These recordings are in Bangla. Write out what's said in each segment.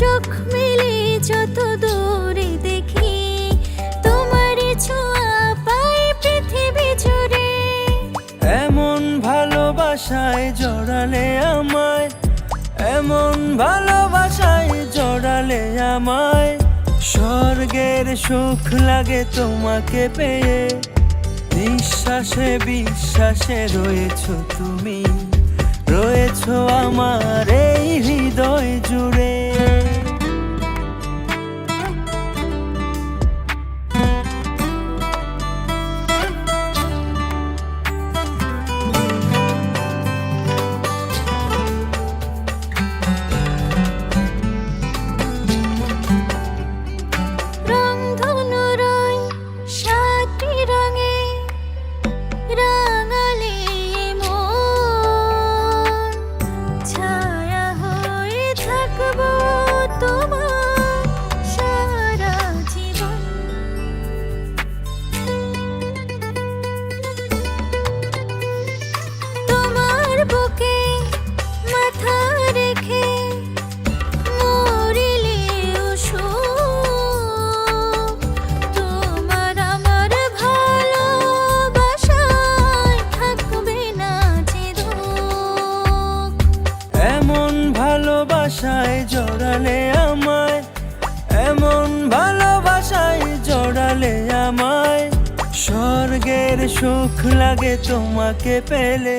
চোখ মিলে যত দূরে দেখি তোমারই ছোঁয়া পাই পৃথিবী জুড়ে। এমন ভালোবাসায় জড়ালে আমায়, এমন ভালোবাসায় জড়ালে আমায়, স্বর্গের সুখ লাগে তোমাকে পেয়ে। নিঃশ্বাসে, বিশ্বাসে রয়েছ তুমি, রয়েছ আমার স্বর্গের সুখ লাগে তোমাকে পেলে।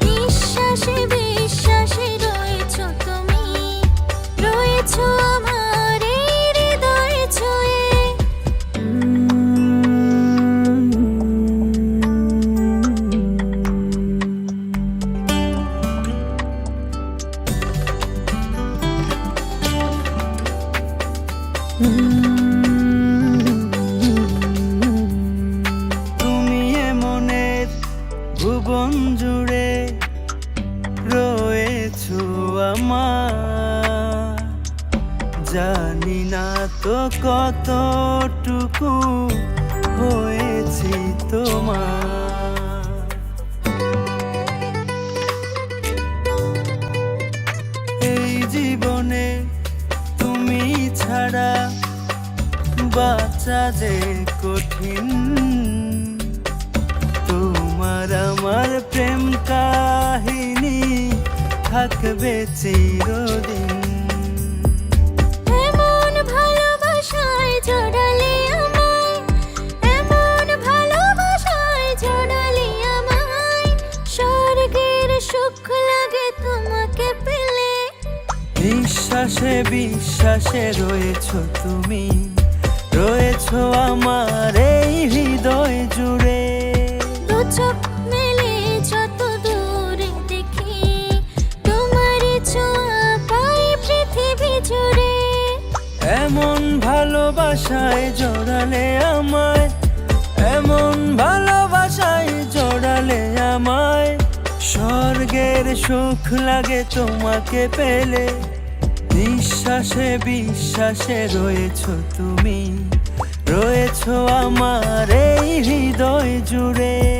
বিশ্বাসে বিশ্বাসে রয়েছ তুমি। রয়েছ আমার আমার জানি না তো কতটুকু হয়েছি তোমার। এই জীবনে তুমি ছাড়া বাঁচা যে কঠিন। তোমার আমার প্রেম কাহিনী থাকবে চিরদিন। এমন ভালোবাসায় জড়ালে আমায় এমন ভালোবাসায় জড়ালে আমায় স্বর্গের সুখ লাগে তোমাকে পেলে। নিঃশ্বাসে বিশ্বাসে রয়েছ তুমি রয়েছ আমার এই হৃদয় জুড়ে। দু চোখ এমন ভালোবাসায় জড়ালে আমায়, এমন ভালোবাসায় জড়ালে আমায়। স্বর্গের সুখ লাগে তোমাকে পেলে, নিঃশ্বাসে বিশ্বাসে রয়েছ তুমি, রয়েছ আমার এই হৃদয় জুড়ে।